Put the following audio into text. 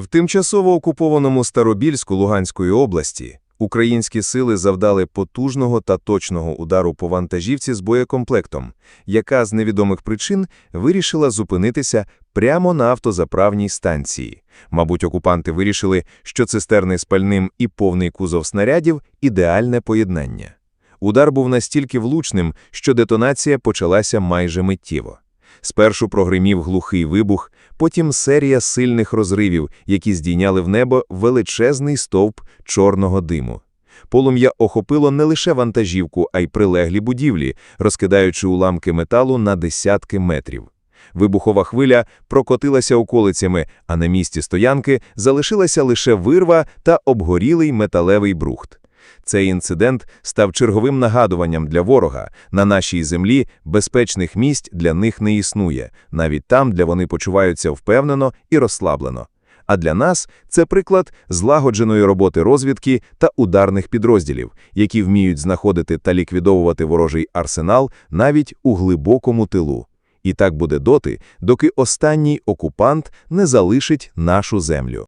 В тимчасово окупованому Старобільську Луганської області українські сили завдали потужного та точного удару по вантажівці з боєкомплектом, яка з невідомих причин вирішила зупинитися прямо на автозаправній станції. Мабуть, окупанти вирішили, що цистерни з пальним і повний кузов снарядів – ідеальне поєднання. Удар був настільки влучним, що детонація почалася майже миттєво. Спершу прогримів глухий вибух, потім серія сильних розривів, які здійняли в небо величезний стовп чорного диму. Полум'я охопило не лише вантажівку, а й прилеглі будівлі, розкидаючи уламки металу на десятки метрів. Вибухова хвиля прокотилася околицями, а на місці стоянки залишилася лише вирва та обгорілий металевий брухт. Цей інцидент став черговим нагадуванням для ворога. На нашій землі безпечних місць для них не існує, навіть там, де вони почуваються впевнено і розслаблено. А для нас це приклад злагодженої роботи розвідки та ударних підрозділів, які вміють знаходити та ліквідовувати ворожий арсенал навіть у глибокому тилу. І так буде доти, доки останній окупант не залишить нашу землю.